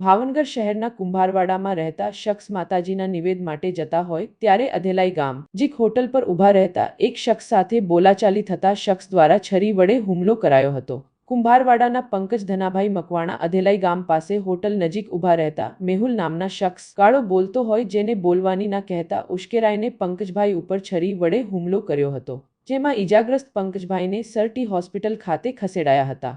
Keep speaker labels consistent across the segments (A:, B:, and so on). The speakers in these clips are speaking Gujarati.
A: ભાવનગર શહેરના કુંભારવાડામાં રહેતા શખ્સ માતાજીના નિવેદ માટે જતા હોય ત્યારે અધેલાઈ ગામ, જીક હોટલ પર ઊભા રહેતા એક શખ્સ સાથે બોલાચાલી થતા શખ્સ દ્વારા છરી વડે હુમલો કરાયો હતો. કુંભારવાડાના પંકજ ધનાભાઈ મકવાણા અધેલાઈ ગામ પાસે હોટલ નજીક ઊભા રહેતા મેહુલ નામના શખ્સ કાળો બોલતો હોય જેને બોલવાની ના કહેતા ઉશ્કેરાઈને પંકજભાઈ ઉપર છરી વડે હુમલો કર્યો હતો, જેમાં ઈજાગ્રસ્ત પંકજભાઈને સરટી હોસ્પિટલ ખાતે ખસેડાયા હતા.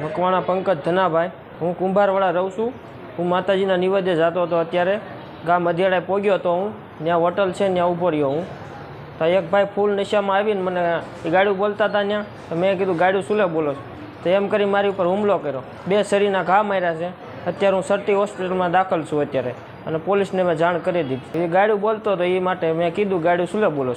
B: મકવાણા પંકજ ધનાભાઈ હું કુંભારવાળા રહું છું. હું માતાજીના નિવેદે જતો હતો અત્યારે. ગામ અધેડાએ પહોંચ્યો હતો હું. ત્યાં હોટલ છે ત્યાં ઊભો રહ્યો હું. તો એક ભાઈ ફૂલ નશામાં આવીને મને એ ગાડું બોલતા હતા ત્યાં. તો મેં કીધું, ગાડું સુલે બોલો તો એમ કરી મારી ઉપર હુમલો કર્યો. બે શરીરના ઘા માર્યા છે. અત્યારે હું સરટી હોસ્પિટલમાં દાખલ છું અત્યારે. અને પોલીસને મેં જાણ કરી દીધી. એ ગાડું બોલતો હતો એ માટે મેં કીધું, ગાડું સુલે બોલો